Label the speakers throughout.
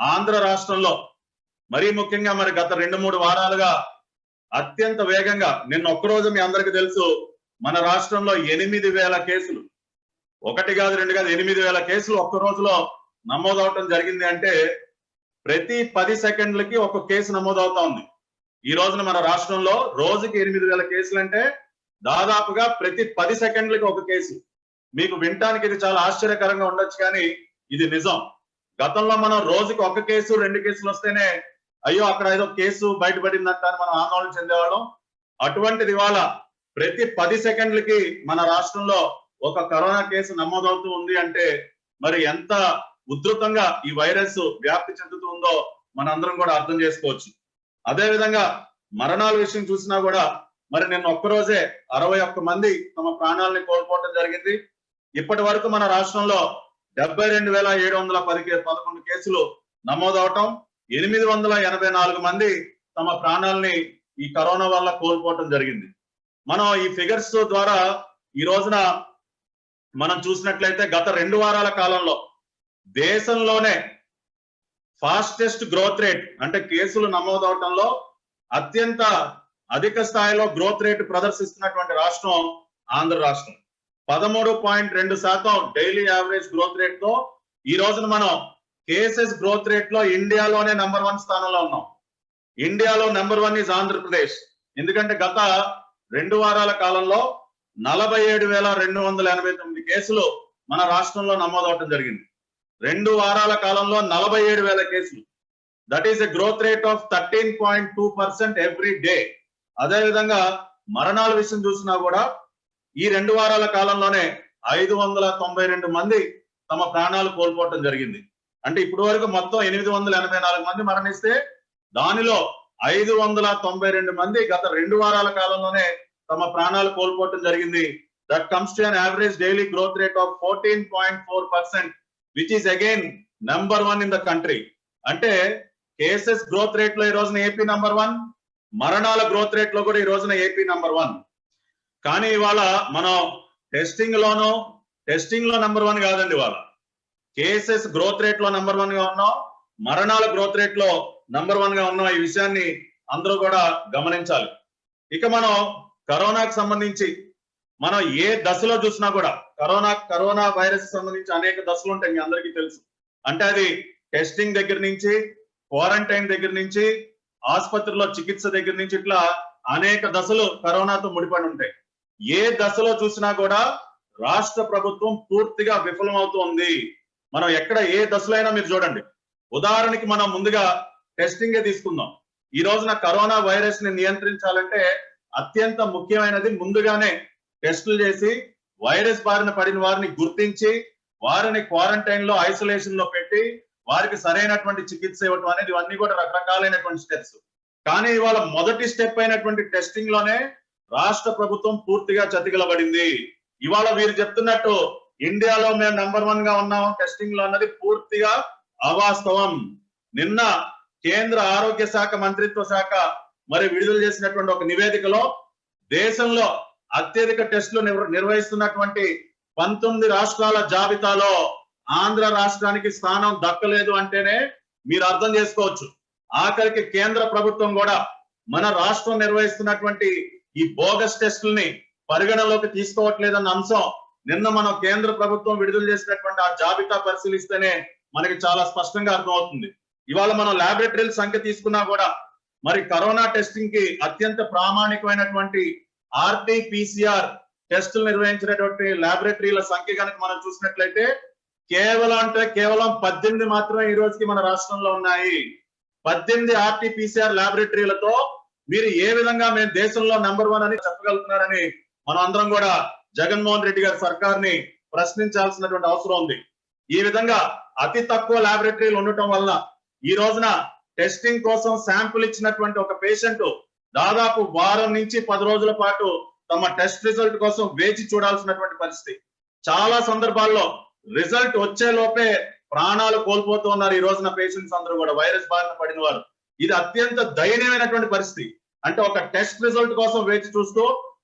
Speaker 1: ఆంధ్ర రాష్ట్రంలో మరీ ముఖ్యంగా మరి గత రెండు మూడు వారాలుగా అత్యంత వేగంగా నిన్న ఒక్కరోజు మీ అందరికీ తెలుసు మన రాష్ట్రంలో ఎనిమిది వేల కేసులు. ఒకటి కాదు రెండు కాదు ఎనిమిది వేల కేసులు ఒక్క రోజులో నమోదవటం జరిగింది అంటే ప్రతి పది సెకండ్లకి ఒక కేసు నమోదవుతా ఉంది. ఈ రోజున మన రాష్ట్రంలో రోజుకి ఎనిమిది వేల కేసులు అంటే దాదాపుగా ప్రతి పది సెకండ్లకి ఒక కేసు. మీకు వినటానికి ఇది చాలా ఆశ్చర్యకరంగా ఉండొచ్చు కానీ ఇది నిజం. గతంలో మనం రోజుకి ఒక కేసు రెండు కేసులు వస్తేనే అయ్యో అక్కడ ఏదో కేసు బయటపడిందంట అని మనం ఆందోళన చెందేవాళ్ళం. అటువంటిది ఇవాళ ప్రతి పది సెకండ్లకి మన రాష్ట్రంలో ఒక కరోనా కేసు నమోదవుతూ ఉంది అంటే మరి ఎంత ఉధృతంగా ఈ వైరస్ వ్యాప్తి చెందుతుందో మనందరం కూడా అర్థం చేసుకోవచ్చు. అదే విధంగా మరణాల విషయం చూసినా కూడా మరి నిన్న ఒక్కరోజే అరవై ఒక్క మంది తమ ప్రాణాలని కోల్పోవడం జరిగింది. ఇప్పటి వరకు మన రాష్ట్రంలో డెబ్బై రెండు వేల ఏడు వందల పది పదకొండు కేసులు నమోదవటం ఎనిమిది వందల ఎనభై నాలుగు మంది తమ ప్రాణాలని ఈ కరోనా వల్ల కోల్పోవటం జరిగింది. మనం ఈ ఫిగర్స్ ద్వారా ఈ రోజున మనం చూసినట్లయితే గత రెండు వారాల కాలంలో దేశంలోనే ఫాస్టెస్ట్ గ్రోత్ రేట్ అంటే కేసులు నమోదవటంలో అత్యంత అధిక స్థాయిలో గ్రోత్ రేట్ ప్రదర్శిస్తున్నటువంటి రాష్ట్రం ఆంధ్ర రాష్ట్రం. పదమూడు పాయింట్ రెండు శాతం డైలీ యావరేజ్ గ్రోత్ రేట్తో ఈ రోజున మనం కేసెస్ గ్రోత్ రేట్లో ఇండియాలోనే నెంబర్ వన్ స్థానంలో ఉన్నాం. ఇండియాలో నెంబర్ వన్ ఇస్ ఆంధ్రప్రదేశ్. ఎందుకంటే గత రెండు వారాల కాలంలో నలభై ఏడు వేల రెండు వందల ఎనభై తొమ్మిది కేసులు మన రాష్ట్రంలో నమోదవటం జరిగింది. రెండు వారాల కాలంలో నలభై ఏడు వేల కేసులు. That is a growth rate of thirteen point two percent every day అదేవిధంగా మరణాల విషయం చూసినా కూడా ఈ రెండు వారాల కాలంలోనే ఐదు వందల తొంభై రెండు మంది తమ ప్రాణాలు కోల్పోవటం జరిగింది. అంటే ఇప్పటి వరకు మొత్తం ఎనిమిది వందల ఎనభై నాలుగు మంది మరణిస్తే దానిలో ఐదు వందల తొంభై రెండు మంది గత రెండు వారాల కాలంలోనే తమ ప్రాణాలు కోల్పోవటం జరిగింది. That comes to an average daily growth rate of fourteen point four percent which is again number one in the country. అంటే కేసెస్ గ్రోత్ రేట్లో ఈ రోజున ఏపీ నంబర్ వన్ మరణాల గ్రోత్ రేట్లో కూడా ఈ రోజున ఏపీ నంబర్ వన్. కానీ ఇవాళ మనం టెస్టింగ్ లోను టెస్టింగ్లో నెంబర్ వన్ కాదండి ఇవాళ. కేసెస్ గ్రోత్ రేట్లో నెంబర్ వన్గా ఉన్నాం. మరణాల గ్రోత్ రేట్లో నంబర్ వన్గా ఉన్నాం. ఈ విషయాన్ని అందరూ కూడా గమనించాలి. ఇక మనం కరోనాకు సంబంధించి మనం ఏ దశలో చూసినా కూడా కరోనా కరోనా వైరస్ సంబంధించి అనేక దశలు ఉంటాయి మీ అందరికీ తెలుసు. అంటే అది టెస్టింగ్ దగ్గర నుంచి క్వారంటైన్ దగ్గర నుంచి ఆసుపత్రిలో చికిత్స దగ్గర నుంచి ఇట్లా అనేక దశలు కరోనాతో ముడిపడి ఉంటాయి. ఏ దశలో చూసినా కూడా రాష్ట్ర ప్రభుత్వం పూర్తిగా విఫలమవుతోంది. మనం ఎక్కడ ఏ దశలో అయినా మీరు చూడండి. ఉదాహరణకి మనం ముందుగా టెస్టింగ్ తీసుకుందాం. ఈ రోజున కరోనా వైరస్ని నియంత్రించాలంటే అత్యంత ముఖ్యమైనది ముందుగానే టెస్టులు చేసి వైరస్ బారిన పడిన వారిని గుర్తించి వారిని క్వారంటైన్లో ఐసోలేషన్లో పెట్టి వారికి సరైనటువంటి చికిత్స ఇవ్వటం అనేది ఇవన్నీ కూడా రకరకాలైనటువంటి స్టెప్స్ కానీ ఇవాళ మొదటి స్టెప్ అయినటువంటి టెస్టింగ్లోనే రాష్ట్ర ప్రభుత్వం పూర్తిగా చతికిలబడింది. ఇవాళ వీరు చెప్తున్నట్టు ఇండియాలో మేము నెంబర్ వన్గా ఉన్నాం టెస్టింగ్లో అన్నది పూర్తిగా అవాస్తవం. నిన్న కేంద్ర ఆరోగ్య శాఖ మంత్రిత్వ శాఖ మరి విడుదల చేసినటువంటి ఒక నివేదికలో దేశంలో అత్యధిక టెస్టులు నిర్వహిస్తున్నటువంటి పంతొమ్మిది రాష్ట్రాల జాబితాలో ఆంధ్ర రాష్ట్రానికి స్థానం దక్కలేదు అంటేనే మీరు అర్థం చేసుకోవచ్చు. ఆఖరికి కేంద్ర ప్రభుత్వం కూడా మన రాష్ట్రం నిర్వహిస్తున్నటువంటి ఈ బోగస్ టెస్టుల్ని పరిగణలోకి తీసుకోవట్లేదన్న అంశం నిన్న మనం కేంద్ర ప్రభుత్వం విడుదల చేసినటువంటి ఆ జాబితా పరిశీలిస్తేనే మనకి చాలా స్పష్టంగా అర్థమవుతుంది. ఇవాళ మనం ల్యాబొరేటరీల సంఖ్య తీసుకున్నా కూడా మరి కరోనా టెస్టింగ్కి అత్యంత ప్రామాణికమైనటువంటి ఆర్టీపీసీఆర్ టెస్టులు నిర్వహించినటువంటి ల్యాబొరేటరీల సంఖ్య కనుక మనం చూసినట్లయితే కేవలం అంటే కేవలం పద్దెనిమిది మాత్రమే ఈ రోజుకి మన రాష్ట్రంలో ఉన్నాయి. పద్దెనిమిది ఆర్టీపీసీఆర్ ల్యాబొరేటరీలతో మీరు ఏ విధంగా మేము దేశంలో నెంబర్ వన్ అని చెప్పగలుగుతున్నారని మనం అందరం కూడా జగన్మోహన్ రెడ్డి గారి సర్కార్ని ప్రశ్నించాల్సినటువంటి అవసరం ఉంది. ఈ విధంగా అతి తక్కువ ల్యాబొరేటరీలు ఉండటం వలన ఈ రోజున టెస్టింగ్ కోసం శాంపుల్ ఇచ్చినటువంటి ఒక పేషెంట్ దాదాపు వారం నుంచి పది రోజుల పాటు తమ టెస్ట్ రిజల్ట్ కోసం వేచి చూడాల్సినటువంటి పరిస్థితి. చాలా సందర్భాల్లో రిజల్ట్ వచ్చే లోపే ప్రాణాలు కోల్పోతూ ఉన్నారు ఈ రోజున పేషెంట్స్ అందరూ కూడా. వైరస్ బారిన పడిన వారు. ఇది అత్యంత దయనీయమైనటువంటి పరిస్థితి. అంటే ఒక టెస్ట్ రిజల్ట్ కోసం వేచి చూస్తూ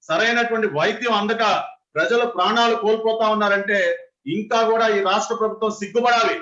Speaker 1: సరైనటువంటి వైద్యం అందక ప్రజలు ప్రాణాలు కోల్పోతా ఉన్నారంటే ఇంకా కూడా ఈ రాష్ట్ర ప్రభుత్వం సిగ్గుపడాలి.